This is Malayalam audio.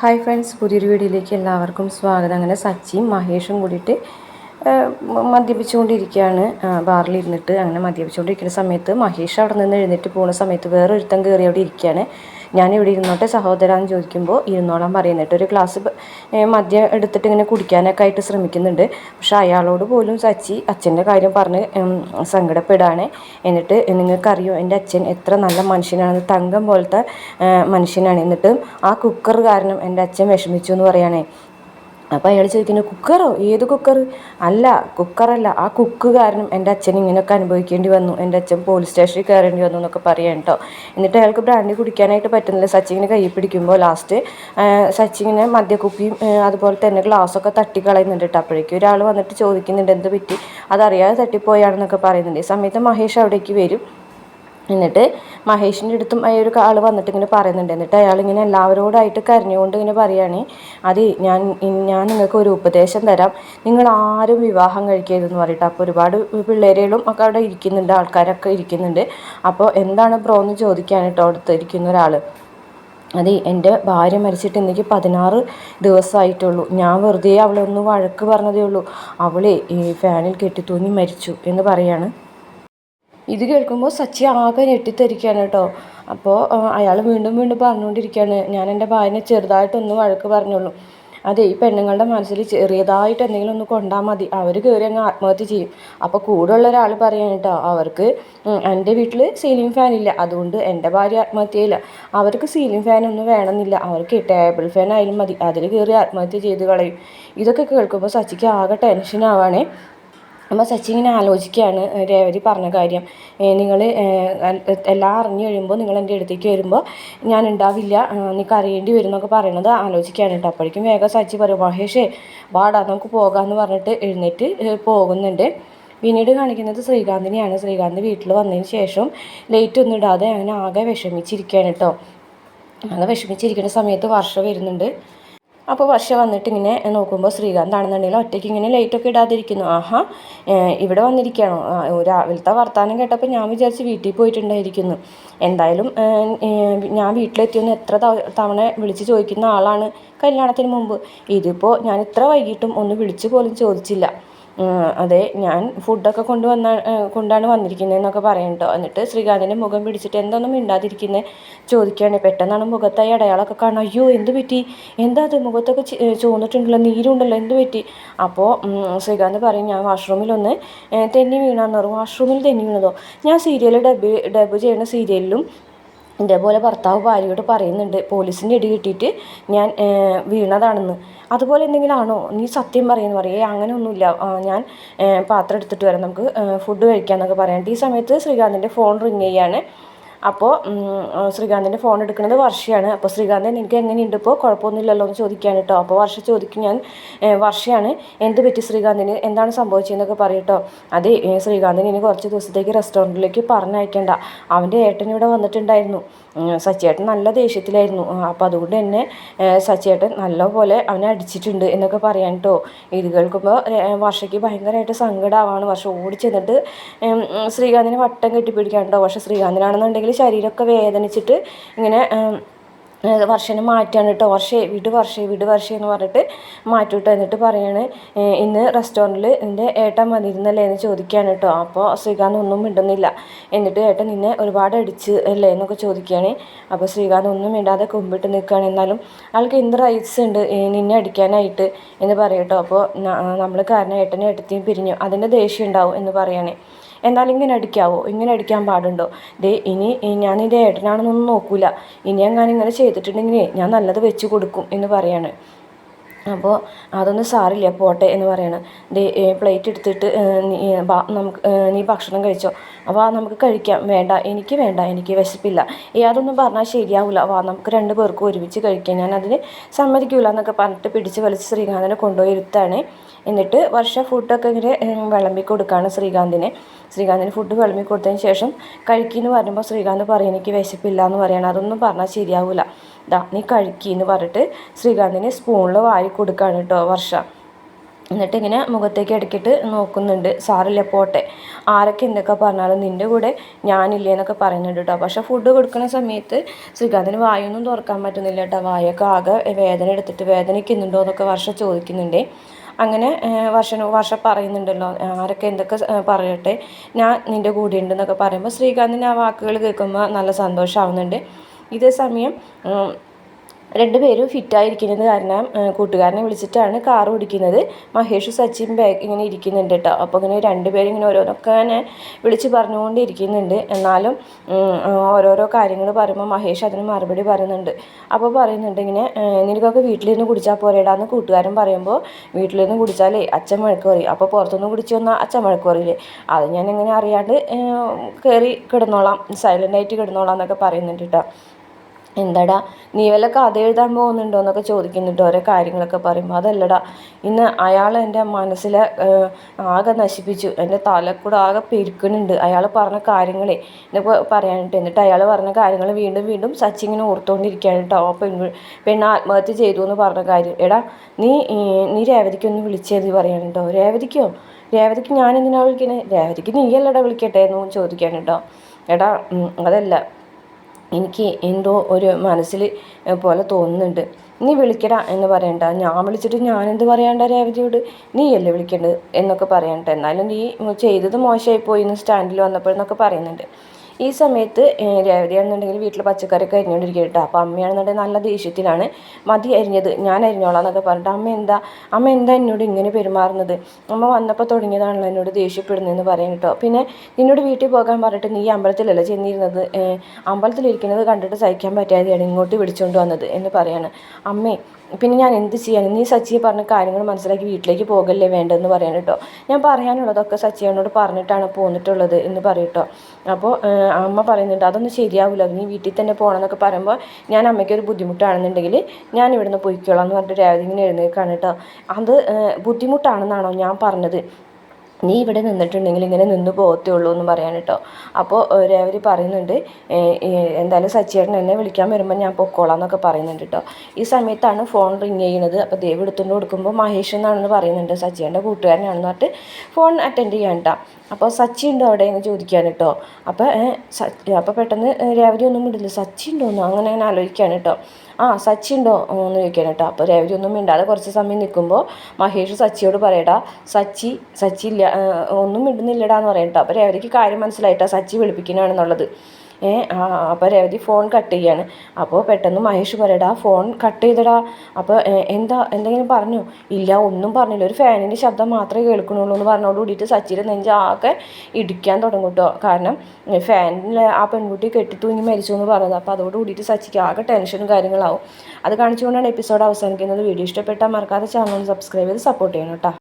ഹായ് ഫ്രണ്ട്സ് പുതിയൊരു വീഡിയോയിലേക്ക് എല്ലാവർക്കും സ്വാഗതം. അങ്ങനെ സച്ചിയും മഹേഷും കൂടിയിട്ട് മദ്യപിച്ചുകൊണ്ടിരിക്കുകയാണ്. ബാറിൽ ബാറിലിരുന്നിട്ട് അങ്ങനെ മദ്യപിച്ചുകൊണ്ടിരിക്കുന്ന സമയത്ത് മഹേഷ് അവിടെ നിന്ന് എഴുന്നേറ്റ് പോകുന്ന സമയത്ത് വേറൊരുത്തൻ കയറി അവിടെ ഇരിക്കുകയാണ്. ഞാൻ ഇവിടെ ഇരുന്നോട്ടെ സഹോദര എന്ന് ചോദിക്കുമ്പോൾ ഇരുന്നോളാൻ പറയുന്നിട്ട്. ഒരു ഗ്ലാസ് മദ്യം എടുത്തിട്ട് ഇങ്ങനെ കുടിക്കാനൊക്കെ ആയിട്ട് ശ്രമിക്കുന്നുണ്ട്. പക്ഷെ അയാളോട് പോലും സച്ചി അച്ഛന്റെ കാര്യം പറഞ്ഞ് സങ്കടപ്പെടാണ്. എന്നിട്ട് നിങ്ങൾക്കറിയോ എന്റെ അച്ഛൻ എത്ര നല്ല മനുഷ്യനാണ്. തങ്കം പോലത്തെ മനുഷ്യനാണ്. എന്നിട്ട് ആ കുക്കർ കാരണം എന്റെ അച്ഛൻ വിഷമിച്ചു എന്ന് പറയുകയാണേ അപ്പോൾ അയാൾ ചോദിക്കുന്നത് കുക്കറോ ഏത് കുക്കർ അല്ല കുക്കറല്ല ആ കുക്ക് കാരണം എന്റെ അച്ഛൻ ഇങ്ങനെയൊക്കെ അനുഭവിക്കേണ്ടി വന്നു. എന്റെ അച്ഛൻ പോലീസ് സ്റ്റേഷനിൽ കയറേണ്ടി വന്നു എന്നൊക്കെ പറയാം കേട്ടോ. എന്നിട്ട് അയാൾക്ക് ബ്രാൻഡി കുടിക്കാനായിട്ട് പറ്റുന്നില്ല. സച്ചിങ്ങനെ കൈ പിടിക്കുമ്പോൾ ലാസ്റ്റ് സച്ചിങ്ങനെ മദ്യക്കുപ്പിയും അതുപോലെ തന്നെ ഗ്ലാസ്സൊക്കെ തട്ടിക്കളയുന്നുണ്ട് കേട്ടോ. അപ്പോഴേക്കും ഒരാൾ വന്നിട്ട് ചോദിക്കുന്നുണ്ട് എന്ത് പറ്റി? അതറിയാതെ തട്ടിപ്പോയാണെന്നൊക്കെ പറയുന്നുണ്ട്. ഈ സമയത്ത് മഹേഷ് അവിടേക്ക് വരും. എന്നിട്ട് മഹേഷിന്റെ അടുത്തും ആ ഒരു ആൾ വന്നിട്ട് ഇങ്ങനെ പറയുന്നുണ്ട്. എന്നിട്ട് അയാൾ ഇങ്ങനെ എല്ലാവരോടായിട്ട് കരഞ്ഞുകൊണ്ട് ഇങ്ങനെ പറയുകയാണ് അത് ഞാൻ ഞാൻ നിങ്ങൾക്ക് ഒരു ഉപദേശം തരാം. നിങ്ങൾ ആരും വിവാഹം കഴിക്കരുതെന്ന് പറഞ്ഞിട്ട് അപ്പോൾ ഒരുപാട് പിള്ളേരുകളും ഒക്കെ അവിടെ ഇരിക്കുന്നുണ്ട് ആൾക്കാരൊക്കെ ഇരിക്കുന്നുണ്ട്. അപ്പോൾ എന്താണ് ബ്രോ എന്ന് ചോദിക്കാൻ കേട്ടോ അടുത്ത് ഇരിക്കുന്ന ഒരാൾ അതെ എന്റെ ഭാര്യ മരിച്ചിട്ട് എനിക്ക് പതിനാറ് ദിവസമായിട്ടുള്ളൂ. ഞാൻ വെറുതെ അവളൊന്ന് വഴക്ക് പറഞ്ഞതേ ഉള്ളൂ. അവളെ ഈ ഫാനിൽ കെട്ടി തൂങ്ങി മരിച്ചു എന്ന് പറയാണ്. ഇത് കേൾക്കുമ്പോൾ സച്ചി ആകെ ഞെട്ടിത്തെറിക്കുകയാണ് കേട്ടോ. അപ്പോൾ അയാൾ വീണ്ടും വീണ്ടും പറഞ്ഞുകൊണ്ടിരിക്കുകയാണ്. ഞാൻ എന്റെ ഭാര്യനെ ചെറുതായിട്ടൊന്ന് വഴക്ക് പറഞ്ഞുള്ളൂ അതെ ഈ പെണ്ണുങ്ങളുടെ മനസ്സിൽ ചെറിയതായിട്ട് എന്തെങ്കിലും ഒന്ന് കൊണ്ടാൽ മതി. അവർ കയറി അങ്ങ് ആത്മഹത്യ ചെയ്യും. അപ്പോൾ കൂടെയുള്ള ഒരാൾ പറയാൻ കേട്ടോ അവർക്ക് എന്റെ വീട്ടിൽ സീലിംഗ് ഫാൻ ഇല്ല. അതുകൊണ്ട് എന്റെ ഭാര്യ ആത്മഹത്യയില്ല അവർക്ക് സീലിംഗ് ഫാൻ ഒന്നും വേണമെന്നില്ല. അവർക്ക് ടേബിൾ ഫാൻ ആയാലും മതി. അതിൽ കയറി ആത്മഹത്യ ചെയ്ത് കളയും. ഇതൊക്കെ കേൾക്കുമ്പോൾ സച്ചിക്ക് ആകെ ടെൻഷൻ ടെൻഷനാവാണേ അപ്പോൾ സച്ചി ഇങ്ങനെ ആലോചിക്കുകയാണ് രേവതി പറഞ്ഞ കാര്യം. നിങ്ങൾ എല്ലാം അറിഞ്ഞു കഴിയുമ്പോൾ നിങ്ങൾ എന്റെ അടുത്തേക്ക് വരുമ്പോൾ ഞാൻ ഉണ്ടാവില്ല നിനക്ക് അറിയേണ്ടി വരും എന്നൊക്കെ പറയണത് ആലോചിക്കുകയാണ് കേട്ടോ. അപ്പോഴേക്കും വേഗം സച്ചി പറയും മഹേഷേ വാടാ നമുക്ക് പോകാമെന്ന് പറഞ്ഞിട്ട് എഴുന്നേറ്റ് പോകുന്നുണ്ട്. പിന്നീട് കാണിക്കുന്നത് ശ്രീകാന്തിനെയാണ്. ശ്രീകാന്ത് വീട്ടിൽ വന്നതിന് ശേഷം ലേറ്റ് ഒന്നും ഇടാതെ അങ്ങനെ ആകെ വിഷമിച്ചിരിക്കുകയാണ് കേട്ടോ. അങ്ങനെ വിഷമിച്ചിരിക്കുന്ന സമയത്ത് വർഷം വരുന്നുണ്ട്. അപ്പോൾ വർഷ വന്നിട്ട് ഇങ്ങനെ നോക്കുമ്പോൾ ശ്രീകാന്ത് ആണെന്നുണ്ടെങ്കിൽ ഒറ്റയ്ക്ക് ഇങ്ങനെ ലൈറ്റൊക്കെ ഇടാതിരിക്കുന്നു. ആഹാ ഇവിടെ വന്നിരിക്കുകയാണോ? രാവിലത്തെ വർത്തമാനം കേട്ടപ്പോൾ ഞാൻ വിചാരിച്ച് വീട്ടിൽ പോയിട്ടുണ്ടായിരിക്കുന്നു. എന്തായാലും ഞാൻ വീട്ടിലെത്തിയൊന്ന് എത്ര തവ- തവണ വിളിച്ച് ചോദിക്കുന്ന ആളാണ് കല്യാണത്തിന് മുമ്പ്. ഇതിപ്പോൾ ഞാൻ ഇത്ര വൈകിട്ടും ഒന്ന് വിളിച്ചു പോലും ചോദിച്ചില്ല. അതെ ഞാൻ ഫുഡൊക്കെ കൊണ്ടുവന്ന കൊണ്ടാണ് വന്നിരിക്കുന്നതെന്നൊക്കെ പറയും എന്നിട്ട് ശ്രീകാന്തിന്റെ മുഖം പിടിച്ചിട്ട് എന്തൊന്നും മിണ്ടാതിരിക്കുന്നത് ചോദിക്കുകയാണ്. പെട്ടെന്നാണ് മുഖത്തായി അടയാളമൊക്കെ കാണുക അയ്യോ എന്ത് പറ്റി? എന്താ അത്? മുഖത്തൊക്കെ ചോന്നിട്ടുണ്ടല്ലോ നീരുണ്ടല്ലോ എന്ത് പറ്റി? അപ്പോൾ ശ്രീകാന്ത് പറയും ഞാൻ വാഷ്റൂമിലൊന്ന് തെന്നി വീണാന്ന്. പറയും വാഷ്റൂമിൽ തെന്നി വീണതോ? ഞാൻ സീരിയൽ ഡബ് ഡബ് ചെയ്യുന്ന സീരിയലിലും ഇതേപോലെ ഭർത്താവ് ഭാര്യയോട് പറയുന്നുണ്ട് പോലീസിന്റെ ഇടി കിട്ടിയിട്ട് ഞാൻ വീണതാണെന്ന്. അതുപോലെ എന്തെങ്കിലും ആണോ നീ സത്യം പറയുന്നു. പറയേ. അങ്ങനെ ഒന്നുമില്ല ഞാൻ പാത്രം എടുത്തിട്ട് വരാം. നമുക്ക് ഫുഡ് കഴിക്കാം എന്നൊക്കെ പറയാനായിട്ട് ഈ സമയത്ത് ശ്രീകാന്തിന്റെ ഫോൺ റിങ് ചെയ്യാണ്. അപ്പോൾ ശ്രീകാന്തിന്റെ ഫോൺ എടുക്കുന്നത് വർഷയാണ്. അപ്പോൾ ശ്രീകാന്തൻ എനിക്ക് എങ്ങനെയുണ്ട് ഇപ്പോൾ കുഴപ്പമൊന്നുമില്ലല്ലോ? എന്ന് ചോദിക്കാൻ കേട്ടോ അപ്പോൾ വർഷ ചോദിക്കും ഞാൻ വർഷയാണ് എന്ത് പറ്റി ശ്രീകാന്തിന്? എന്താണ് സംഭവിച്ചതെന്നൊക്കെ പറയട്ടോ അതെ ശ്രീകാന്തിന് ഇനി കുറച്ച് ദിവസത്തേക്ക് റെസ്റ്റോറന്റിലേക്ക് പറഞ്ഞയക്കേണ്ട. അവന്റെ ഏട്ടൻ ഇവിടെ വന്നിട്ടുണ്ടായിരുന്നു. ഉം, സച്ചിയേട്ടൻ നല്ല ദേഷ്യത്തിലായിരുന്നു. അപ്പം അപ്പോൾ അതുകൊണ്ട് തന്നെ സച്ചേട്ടൻ നല്ലപോലെ അവനെ അടിച്ചിട്ടുണ്ട് എന്നൊക്കെ പറയാൻ കേട്ടോ ഇത് കേൾക്കുമ്പോൾ വർഷയ്ക്ക് ഭയങ്കരമായിട്ട് സങ്കടമാവാണ് വർഷ ഓടിച്ചെന്നിട്ട് ശ്രീകാന്തിനെ വട്ടം കെട്ടിപ്പിടിക്കാൻ കേട്ടോ പക്ഷേ ശ്രീകാന്തിനാണെന്നുണ്ടെങ്കിൽ ശരീരമൊക്കെ വേദനിച്ചിട്ട് ഇങ്ങനെ വർഷനെ മാറ്റാണ് കേട്ടോ വർഷേ വിട് വർഷേ വിട് വർഷേ എന്ന് പറഞ്ഞിട്ട് മാറ്റി വിട്ടോ എന്നിട്ട് പറയാണ് ഇന്ന് റെസ്റ്റോറന്റിൽ നിന്റെ ഏട്ടൻ വന്നിരുന്നല്ലേ എന്ന് ചോദിക്കുകയാണ് കേട്ടോ അപ്പോൾ ശ്രീകാന്ത് ഒന്നും മിണ്ടുന്നില്ല. എന്നിട്ട് ഏട്ടൻ നിന്നെ ഒരുപാട് അടിച്ച് അല്ലേ എന്നൊക്കെ ചോദിക്കുകയാണ് അപ്പോൾ ശ്രീകാന്ത് ഒന്നും മിണ്ടാതെ കുമ്പിട്ട് നിൽക്കുകയാണ് എന്നാലും ആൾക്ക് എന്ത് റൈറ്റ്സ് ഉണ്ട് നിന്നെ അടിക്കാനായിട്ട് എന്ന് പറയട്ടോ അപ്പോൾ നമ്മൾ കാരണം ഏട്ടനെ ഏട്ടത്തെയും പിരിഞ്ഞു. അതിന്റെ ദേഷ്യം ഉണ്ടാവും എന്ന് പറയണേ. എന്നാൽ ഇങ്ങനെ അടിക്കാവോ? ഇങ്ങനെ അടിക്കാൻ പാടുണ്ടോ? ദേ ഇനി ഞാൻ നിന്റെ ഏട്ടനാണെന്നൊന്നും നോക്കൂല. ഇനി എങ്ങാനും ഇങ്ങനെ ചെയ്തിട്ടുണ്ടെങ്കിൽ ഞാൻ നല്ലത് വെച്ച് കൊടുക്കും എന്ന് പറയാണ്. അപ്പോൾ അതൊന്നും സാറില്ല പോട്ടെ എന്ന് പറയണം. ദേ പ്ലേറ്റ് എടുത്തിട്ട് നീ നമുക്ക് നീ ഭക്ഷണം കഴിച്ചോ. വാ നമുക്ക് കഴിക്കാം. വേണ്ട എനിക്ക് വേണ്ട എനിക്ക് വിശപ്പില്ല. ഏ അതൊന്നും പറഞ്ഞാൽ ശരിയാവില്ല വാ നമുക്ക് രണ്ട് പേർക്കും ഒരുമിച്ച് കഴിക്കാം. ഞാൻ അതിന് സമ്മതിക്കില്ല എന്നൊക്കെ പറഞ്ഞിട്ട് പിടിച്ച് വലിച്ച് ശ്രീകാന്തിനെ കൊണ്ടുപോയി ഇരുത്താണ്. എന്നിട്ട് വർഷ ഫുഡൊക്കെ ഇങ്ങനെ വിളമ്പി കൊടുക്കുകയാണ് ശ്രീകാന്തിനെ. ശ്രീകാന്തിന് ഫുഡ് വിളമ്പി കൊടുത്തതിന് ശേഷം കഴിക്കുന്നു പറയുമ്പോൾ ശ്രീകാന്ത് പറയും എനിക്ക് വിശപ്പില്ല എന്ന് പറയണം. അതൊന്നും പറഞ്ഞാൽ ശരിയാവില്ല ദാ നീ കഴിക്കിയെന്ന് പറഞ്ഞിട്ട് ശ്രീകാന്തിന് സ്പൂണിൽ വാരി കൊടുക്കുകയാണ് കേട്ടോ വർഷ. എന്നിട്ട് ഇങ്ങനെ മുഖത്തേക്ക് ഇടയ്ക്കിട്ട് നോക്കുന്നുണ്ട്. സാറില്ല പോട്ടെ. ആരൊക്കെ എന്തൊക്കെ പറഞ്ഞാലും നിന്റെ കൂടെ ഞാനില്ലേ എന്നൊക്കെ പറയുന്നുണ്ട് കേട്ടോ പക്ഷേ ഫുഡ് കൊടുക്കുന്ന സമയത്ത് ശ്രീകാന്തിന് വായൊന്നും തുറക്കാൻ പറ്റുന്നില്ല കേട്ടോ വായൊക്കെ ആകെ വേദന എടുത്തിട്ട് വേദനിക്കുന്നുണ്ടോ എന്നൊക്കെ വർഷ ചോദിക്കുന്നുണ്ട്. അങ്ങനെ വർഷന് വർഷ പറയുന്നുണ്ടല്ലോ ആരൊക്കെ എന്തൊക്കെ പറയട്ടെ. ഞാൻ നിന്റെ കൂടെ ഉണ്ടെന്നൊക്കെ പറയുമ്പോൾ ശ്രീകാന്തിന് ആ വാക്കുകൾ കേൾക്കുമ്പോൾ നല്ല സന്തോഷമാവുന്നുണ്ട് ഇതേ സമയം രണ്ടുപേരും ഫിറ്റായിരിക്കുന്നത് കാരണം കൂട്ടുകാരനെ വിളിച്ചിട്ടാണ് കാർ ഓടിക്കുന്നത്. മഹേഷ് സച്ചിൻ ബാഗ് ഇങ്ങനെ ഇരിക്കുന്നുണ്ട് കേട്ടോ. അപ്പോൾ ഇങ്ങനെ രണ്ടുപേരും ഇങ്ങനെ ഓരോന്നൊക്കെ ഇങ്ങനെ വിളിച്ച് പറഞ്ഞുകൊണ്ടിരിക്കുന്നുണ്ട്. എന്നാലും ഓരോരോ കാര്യങ്ങൾ പറയുമ്പോൾ മഹേഷ് അതിന് മറുപടി പറയുന്നുണ്ട്. അപ്പോൾ പറയുന്നുണ്ട് ഇങ്ങനെ നിനക്കൊക്കെ വീട്ടിലിരുന്ന് കുടിച്ചാൽ പോരേടാന്ന് കൂട്ടുകാരൻ പറയുമ്പോൾ വീട്ടിലിരുന്ന് കുടിച്ചാലേ അച്ഛൻ മഴക്കോറി അപ്പോൾ പുറത്തുനിന്ന് കുടിച്ചു വന്നാൽ അച്ഛൻ മഴക്കോറിയില്ലേ അത് ഞാൻ എങ്ങനെ അറിയാണ്ട് കയറി കിടന്നോളാം. സൈലന്റായിട്ട് കിടന്നോളാം എന്നൊക്കെ പറയുന്നുണ്ട് കേട്ടോ. എന്താടാ നീ വല്ല കഥ എഴുതാൻ പോകുന്നുണ്ടോ എന്നൊക്കെ ചോദിക്കുന്നുണ്ട്. ഓരോ കാര്യങ്ങളൊക്കെ പറയുമ്പോൾ അതല്ലടാ ഇന്ന് അയാൾ എന്റെ മനസ്സിലെ ആകെ നശിപ്പിച്ചു. എന്റെ തലക്കൂടെ ആകെ പെരുക്കുന്നുണ്ട്. അയാൾ പറഞ്ഞ കാര്യങ്ങളെ എന്നെ പറയാനിട്ട്. എന്നിട്ട് അയാൾ പറഞ്ഞ കാര്യങ്ങൾ വീണ്ടും വീണ്ടും സച്ചി ഇങ്ങനെ ഓർത്തുകൊണ്ടിരിക്കുകയാണ് കേട്ടോ. ആ പെണ്ണ് പെണ്ണ് ആത്മഹത്യ ചെയ്തു എന്ന് പറഞ്ഞ കാര്യം. എടാ നീ നീ രേവതിക്കൊന്ന് വിളിച്ചത് പറയാൻ കേട്ടോ. രേവതിക്കോ? രേവതിക്ക് ഞാൻ എന്തിനാണ് വിളിക്കുന്നത് രേവതിക്ക് നീ അല്ലടാ വിളിക്കട്ടെ എന്ന് ചോദിക്കാൻ കേട്ടോ. എടാ അതല്ല. എനിക്ക് എന്തോ ഒരു മനസ്സിൽ പോലെ തോന്നുന്നുണ്ട്. നീ വിളിക്കടാ എന്ന് പറയണ്ട. ഞാൻ വിളിച്ചിട്ട് ഞാൻ ഞാനെന്ത് പറയണ്ട രേവതിയോട്? നീയല്ലേ വിളിക്കേണ്ടത്? എന്നൊക്കെ പറയണ്ട. എന്നാലും നീ ചെയ്തത് മോശമായി പോയി എന്ന് സ്റ്റാൻഡിൽ വന്നപ്പോഴെന്നൊക്കെ പറയുന്നുണ്ട്. ഈ സമയത്ത് രേവതിയാണെന്നുണ്ടെങ്കിൽ വീട്ടിൽ പച്ചക്കറിയൊക്കെ അരിഞ്ഞുകൊണ്ടിരിക്കുക കേട്ടോ അപ്പോൾ അമ്മയാണെന്നുണ്ടെങ്കിൽ നല്ല ദേഷ്യത്തിലാണ്. മതി അരിഞ്ഞത് ഞാൻ അരിഞ്ഞോളാം എന്നൊക്കെ പറഞ്ഞിട്ട് അമ്മ എന്താ അമ്മ എന്താ എന്നോട് ഇങ്ങനെ പെരുമാറുന്നത്? അമ്മ വന്നപ്പോൾ തുടങ്ങിയതാണല്ലോ എന്നോട് ദേഷ്യപ്പെടുന്നതെന്ന് പറയാൻ കേട്ടോ പിന്നെ നിന്നോട് വീട്ടിൽ പോകാൻ പറഞ്ഞിട്ട് നീ അമ്പലത്തിലല്ല ചെന്നിരുന്നത്? അമ്പലത്തിലിരിക്കുന്നത് കണ്ടിട്ട് സഹിക്കാൻ പറ്റാതെയാണ് ഇങ്ങോട്ട് വിളിച്ചുകൊണ്ട് വന്നത് എന്ന് പറയാണ്. അമ്മേ പിന്നെ ഞാൻ എന്ത് ചെയ്യാൻ? നീ സച്ചിയെ പറഞ്ഞ കാര്യങ്ങൾ മനസ്സിലാക്കി വീട്ടിലേക്ക് പോകല്ലേ വേണ്ടതെന്ന് പറയാൻ കേട്ടോ. ഞാൻ പറയാനുള്ളതൊക്കെ സച്ചിയോട് പറഞ്ഞിട്ടാണ് പോന്നിട്ടുള്ളത് എന്ന് പറയും അപ്പോൾ അമ്മ പറയുന്നുണ്ട് അതൊന്നും ശരിയാവില്ല നീ വീട്ടിൽ തന്നെ പോകണം എന്നൊക്കെ പറയുമ്പോൾ ഞാൻ അമ്മയ്ക്ക് ഒരു ബുദ്ധിമുട്ടാണെന്നുണ്ടെങ്കിൽ ഞാൻ ഇവിടുന്ന് പോയിക്കോളാം എന്ന് പറഞ്ഞിട്ട് രാവിലെ ഇങ്ങനെ എഴുന്നേൽക്കാണ് കേട്ടോ. അത് ബുദ്ധിമുട്ടാണെന്നാണോ ഞാൻ പറഞ്ഞത്? നീ ഇവിടെ നിന്നിട്ടുണ്ടെങ്കിൽ ഇങ്ങനെ നിന്ന് പോകത്തേ ഉള്ളൂ എന്ന് പറയാൻ കേട്ടോ. അപ്പോൾ രേവതി പറയുന്നുണ്ട് എന്തായാലും സച്ചിയേട്ടൻ എന്നെ വിളിക്കാൻ വരുമ്പോൾ ഞാൻ പൊക്കോളാം എന്നൊക്കെ പറയുന്നുണ്ട് കേട്ടോ. ഈ സമയത്താണ് ഫോൺ റിങ് ചെയ്യുന്നത്. അപ്പോൾ ദേവ് എടുത്തുകൊണ്ട് കൊടുക്കുമ്പോൾ മഹേഷ് എന്നാണെന്ന് പറയുന്നുണ്ട്. സച്ചിയേന്റെ കൂട്ടുകാരനാണെന്ന് പറഞ്ഞിട്ട് ഫോൺ അറ്റൻഡ് ചെയ്യാൻ കേട്ടോ. അപ്പോൾ സച്ചി ഉണ്ടോ അവിടെ എന്ന് ചോദിക്കാൻ കേട്ടോ. അപ്പോൾ അപ്പോൾ പെട്ടെന്ന് രേവതി ഒന്നും വിടില്ല സച്ചി ഉണ്ടോന്നോ അങ്ങനെ അങ്ങനെ ആലോചിക്കുകയാണ് കേട്ടോ. ആ സച്ചി ഉണ്ടോ എന്ന് ചോദിക്കാൻ കേട്ടോ അപ്പോൾ രേവതി ഒന്നും മിണ്ടാതെ കുറച്ച് സമയം നിൽക്കുമ്പോൾ മഹേഷ് സച്ചിയോട് പറയടാ സച്ചി സച്ചി ഇല്ല ഒന്നും മിണ്ടുന്നില്ലടാ എന്ന് പറയട്ടോ അപ്പോൾ രേവതിക്ക് കാര്യം മനസ്സിലായിട്ടാ സച്ചി വിളിപ്പിക്കുന്നതാണെന്നുള്ളത് അപ്പോൾ രേവതി ഫോൺ കട്ട് ചെയ്യാണ്. അപ്പോൾ പെട്ടെന്ന് മഹേഷ് പറയടാ ഫോൺ കട്ട് ചെയ്തടാ. അപ്പോൾ എന്താ എന്തെങ്കിലും പറഞ്ഞു? ഇല്ല ഒന്നും പറഞ്ഞില്ല. ഒരു ഫാനിന്റെ ശബ്ദം മാത്രമേ കേൾക്കണുള്ളൂ എന്ന് പറഞ്ഞോട് കൂടിയിട്ട് സച്ചിയുടെ നെഞ്ച് ആകെ ഇടിക്കാൻ തുടങ്ങും കേട്ടോ കാരണം ഫാനിൽ ആ പെൺകുട്ടി കെട്ടി തൂങ്ങി മരിച്ചു എന്ന് പറഞ്ഞത്. അപ്പോൾ അതോട് കൂടിയിട്ട് സച്ചിക്ക് ആകെ ടെൻഷനും കാര്യങ്ങളാവും അത് കാണിച്ചുകൊണ്ടാണ് എപ്പിസോഡ് അവസാനിക്കുന്നത്. വീഡിയോ ഇഷ്ടപ്പെട്ടാൽ മറക്കാതെ ചാനൽ സബ്സ്ക്രൈബ് ചെയ്ത് സപ്പോർട്ട് ചെയ്യണം കേട്ടോ